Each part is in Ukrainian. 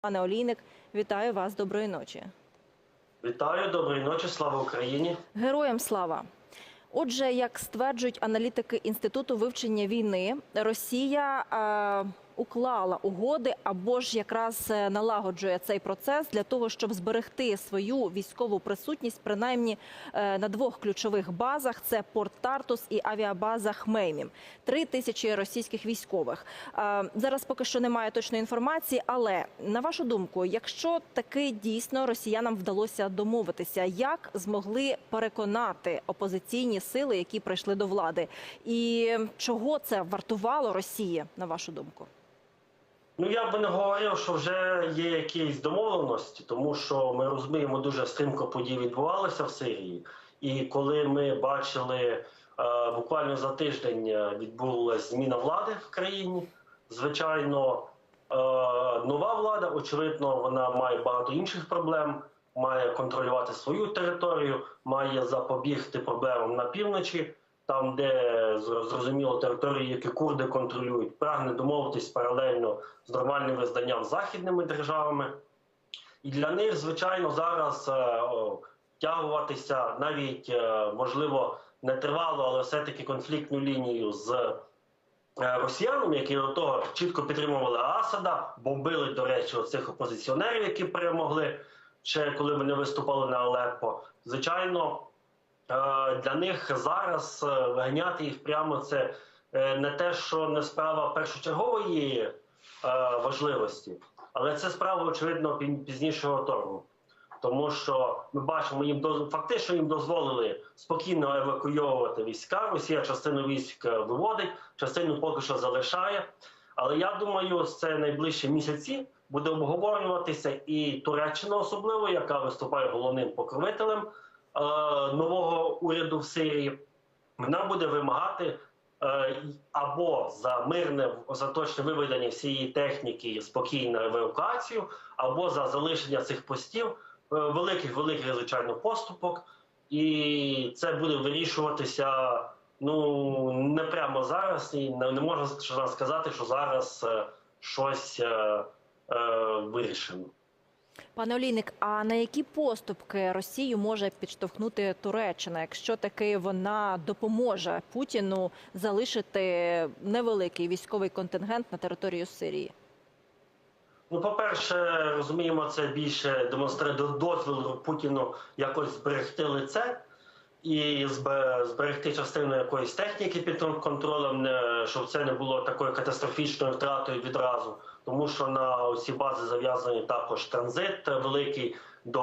Пане Олійник, вітаю вас. Доброї ночі. Вітаю, доброї ночі, слава Україні. Героям слава. Отже, як стверджують аналітики інституту вивчення війни, Росія е, уклала угоди або ж якраз е, налагоджує цей процес для того, щоб зберегти свою військову присутність, принаймні е, на двох ключових базах: це порт Тартус і авіабаза Хмеймім. Три тисячі російських військових. Е, зараз поки що немає точної інформації, але на вашу думку, якщо таки дійсно росіянам вдалося домовитися, як змогли переконати опозиційні сили, які прийшли до влади, і чого це вартувало Росії, на вашу думку? Ну я би не говорив, що вже є якісь домовленості, тому що ми розуміємо, дуже стрімко події відбувалися в Сирії. І коли ми бачили е, буквально за тиждень е, відбулася зміна влади в країні, звичайно, е, нова влада, очевидно, вона має багато інших проблем, має контролювати свою територію, має запобігти проблемам на півночі. Там, де зрозуміло території, які курди контролюють, прагне домовитись паралельно з нормальним визданням західними державами. І для них, звичайно, зараз е, втягуватися навіть е, можливо не тривало, але все-таки конфліктну лінію з е, росіянами, які до того чітко підтримували Асада, бомбили, до речі, оцих опозиціонерів, які перемогли ще коли вони виступали на Алеппо. Звичайно, для них зараз е, виганяти їх прямо це е, не те, що не справа першочергової е, важливості, але це справа, очевидно, пізнішого торгу. Тому що ми бачимо, їм доз- фактично їм дозволили спокійно евакуйовувати війська. Росія частину військ е, виводить, частину поки що залишає. Але я думаю, це найближчі місяці буде обговорюватися і Туреччина, особливо, яка виступає головним покровителем е, нового уряду в Сирії. Вона буде вимагати е, або за мирне остаточне виведення всієї техніки і спокійну евакуацію, або за залишення цих постів е, великих великих звичайно поступок, і це буде вирішуватися ну не прямо зараз, і не, не можна сказати, що зараз е, щось е, е, вирішено. Пане Олійник, а на які поступки Росію може підштовхнути Туреччина, якщо таки вона допоможе Путіну залишити невеликий військовий контингент на територію Сирії? Ну, по-перше, розуміємо, це більше демонструє до- дозвіл Путіну якось зберегти лице і зберегти частину якоїсь техніки під кон- контролем, щоб це не було такою катастрофічною втратою відразу. Тому що на ці бази зав'язаний також транзит великий до,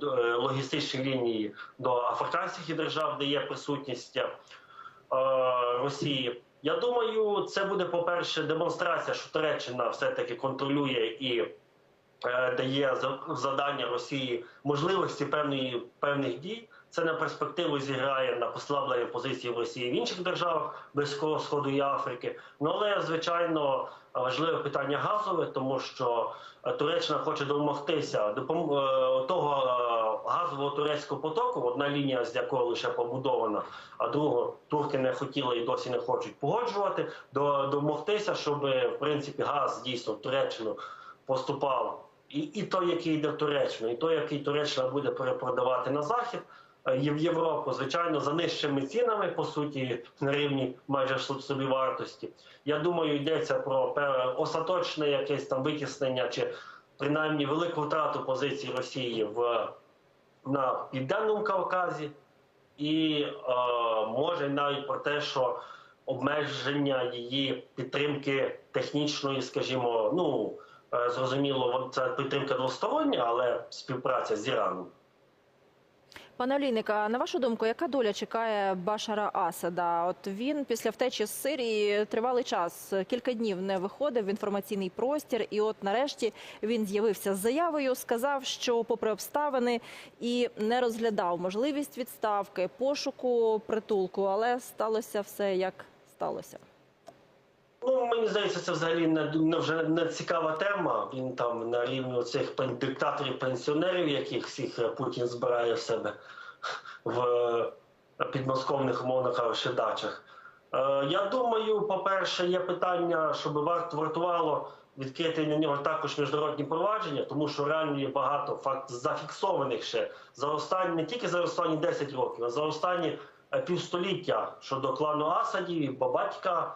до е, логістичної лінії до африканських держав, де є присутність е, Росії. Я думаю, це буде, по-перше, демонстрація, що Туреччина все-таки контролює і е, дає за- завдання Росії можливості певної, певних дій. Це на перспективу зіграє на послаблення позиції в Росії в інших державах Близького Сходу і Африки. Ну але звичайно важливе питання газове, тому що е, Туреччина хоче домогтися е, того е, газового турецького потоку, одна лінія з якого лише побудована, а другу турки не хотіли і досі не хочуть погоджувати. До домогтися, щоб в принципі газ дійсно в Туреччину поступав. І, і той, який йде в Туреччину, і той, який Туреччина буде перепродавати на захід в Європу, звичайно, за нижчими цінами, по суті, на рівні майже собі вартості. Я думаю, йдеться про остаточне якесь там витіснення чи принаймні велику втрату позиції Росії в на південному Кавказі, і е, може навіть про те, що обмеження її підтримки технічної, скажімо, ну е, зрозуміло, це підтримка двостороння, але співпраця з Іраном. Пане Олійник, а на вашу думку, яка доля чекає Башара Асада? От він після втечі з Сирії тривалий час, кілька днів не виходив в інформаційний простір, і от нарешті він з'явився з заявою, сказав, що попри обставини і не розглядав можливість відставки, пошуку притулку, але сталося все як сталося. Ну, мені здається, це взагалі не, не вже не цікава тема. Він там на рівні цих диктаторів-пенсіонерів, яких всіх е, Путін збирає в себе в е, підмосковних умовно кажучи, дачах. Е, я думаю, по-перше, є питання, щоб варт вартувало відкрити на нього також міжнародні провадження, тому що реально є багато факт зафіксованих ще за останні не тільки за останні 10 років, а за останні півстоліття щодо клану Асадів, і бабатька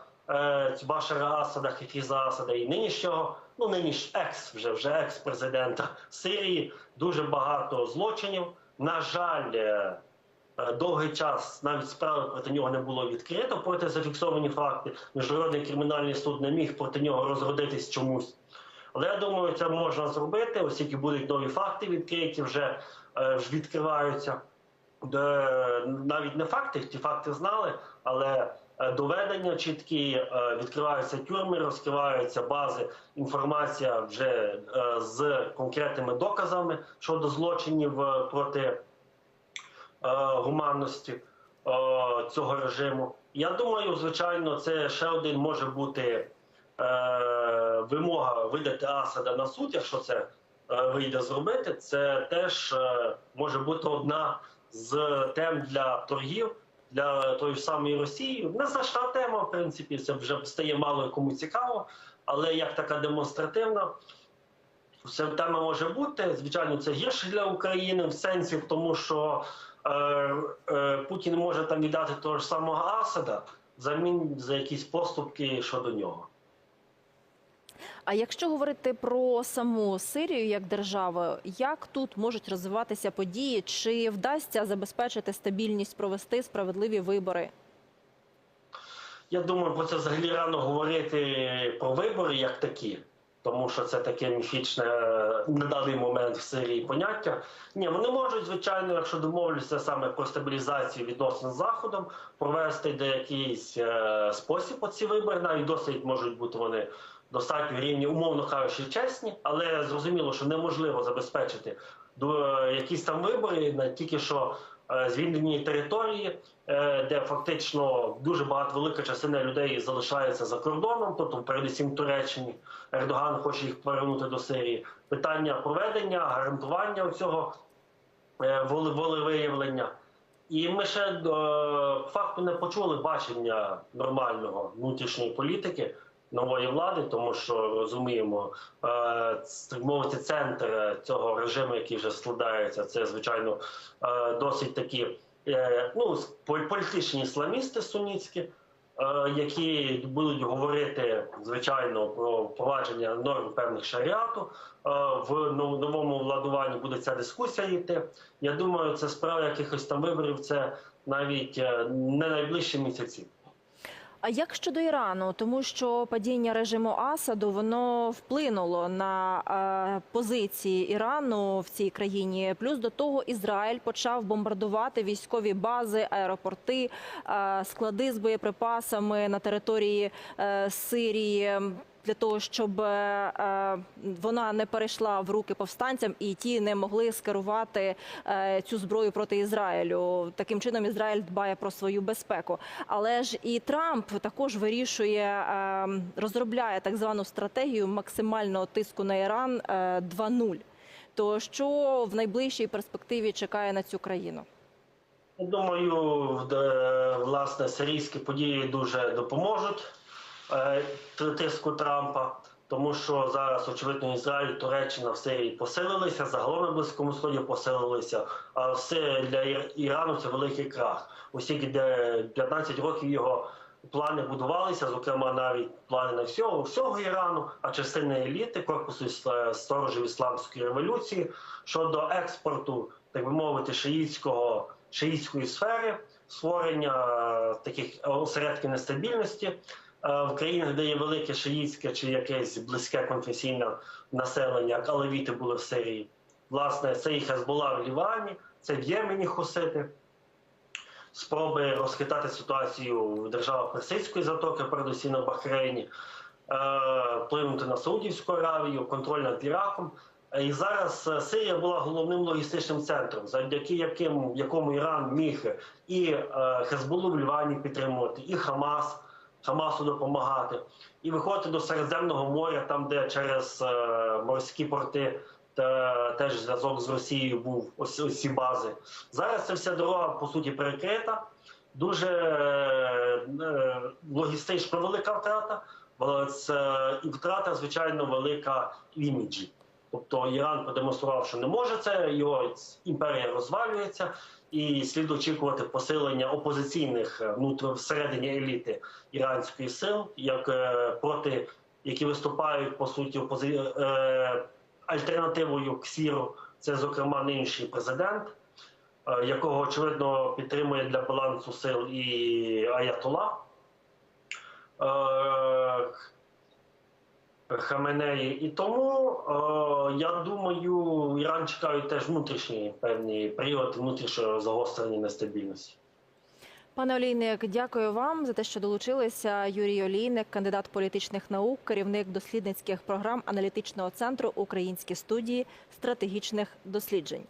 Башара Асада, Хефіза Асада і нинішнього, ну ниніш екс вже вже екс-президента Сирії. Дуже багато злочинів. На жаль. е, Е, Довгий час навіть справи проти нього не було відкрито проти зафіксовані факти. Міжнародний кримінальний суд не міг проти нього розродитись чомусь. Але я думаю, це можна зробити, оскільки будуть нові факти відкриті, вже, е, відкриваються. Навіть не факти, ті факти знали, але е, доведення чіткі, е, відкриваються тюрми, розкриваються бази, інформація вже е, з конкретними доказами щодо злочинів е, проти е, гуманності е, цього режиму. Я думаю, звичайно, це ще один може бути е, вимога видати Асада на суд, якщо це е, вийде зробити. Це теж е, може бути одна з тем для торгів для тої ж самої Росії. Незначна тема, в принципі, це вже стає мало кому цікаво, але як така демонстративна. Це тема може бути. Звичайно, це гірше для України в сенсі, в тому що е, е, Путін може там віддати того ж самого Асада замін за якісь поступки щодо нього. А якщо говорити про саму Сирію як державу, як тут можуть розвиватися події? Чи вдасться забезпечити стабільність, провести справедливі вибори? Я думаю, про це взагалі рано говорити про вибори як такі, тому що це таке міфічне на даний момент в Сирії поняття. Ні, вони можуть, звичайно, якщо домовляться саме про стабілізацію відносин з Заходом, провести деякийсь е, спосіб оці вибори, навіть досить можуть бути вони достатньо рівні, умовно кажучи, чесні, але зрозуміло, що неможливо забезпечити е, якісь там вибори на тільки що е, звільнені території, е, де фактично дуже багато велика частина людей залишається за кордоном, тобто передусім Туреччині. Ердоган хоче їх повернути до Сирії. Питання проведення, гарантування цього волевиявлення. І ми ще е, факту не почули бачення нормального внутрішньої політики нової влади, тому що розуміємо, е, так мовити, центр цього режиму, який вже складається, це звичайно е, досить такі е, ну, політичні ісламісти сунітські, е, які будуть говорити звичайно про впровадження норм певних шаріату. Е, В нов- новому владуванні буде ця дискусія йти. Я думаю, це справа якихось там виборів. Це навіть е, не найближчі місяці. А як щодо Ірану, тому що падіння режиму Асаду воно вплинуло на е, позиції Ірану в цій країні. Плюс до того Ізраїль почав бомбардувати військові бази, аеропорти, е, склади з боєприпасами на території е, Сирії. Для того щоб е, е, вона не перейшла в руки повстанцям, і ті не могли скерувати е, цю зброю проти Ізраїлю. Таким чином Ізраїль дбає про свою безпеку. Але ж і Трамп також вирішує розробляє так звану стратегію максимального тиску на Іран е, 2.0. То що в найближчій перспективі чекає на цю країну? Думаю, власне, сирійські події дуже допоможуть тиску Трампа, тому що зараз, очевидно, Ізраїль, Туреччина в Сирії посилилися, загалом на Близькому Сході посилилися. А все для Ірану це великий крах. Оскільки де 15 років його плани будувалися, зокрема навіть плани на всього, всього Ірану, а частина еліти, корпусу сторожів ісламської революції щодо експорту, так би мовити, шиїцького шиїтської сфери, створення е, таких осередків нестабільності е, в країнах, де є велике шиїтське чи якесь близьке конфесійне населення, як алевіти були в Сирії. Власне, це і Хезбола в Лівані, це в Ємені хусити. Спроби розхитати ситуацію в державах Персидської затоки, передусім на Бахрейні, е, вплинути на Саудівську Аравію, контроль над Іраком. Е, І зараз е, Сирія була головним логістичним центром, завдяки яким, якому Іран міг і е, Хезболу в Лівані підтримувати, і Хамас, Хамасу допомагати, і виходити до Середземного моря, там, де через е, морські порти та теж зв'язок з Росією був ось ці бази. Зараз ця вся дорога по суті перекрита. Дуже е, е, логістично велика втрата. бо це і втрата, звичайно, велика в іміджі. Тобто Іран продемонстрував, що не може це, його імперія розвалюється, і слід очікувати посилення опозиційних е, внутр всередині еліти іранської сил, як е, проти які виступають по суті опози... е, альтернативою Ксіру. Це, зокрема, нинішній президент, якого очевидно підтримує для балансу сил і Аятола. Хаменеї. І тому, е, я думаю, Іран чекають теж внутрішній певний період внутрішнього загострення нестабільності. Пане Олійник, дякую вам за те, що долучилися. Юрій Олійник, кандидат політичних наук, керівник дослідницьких програм аналітичного центру Українські студії стратегічних досліджень.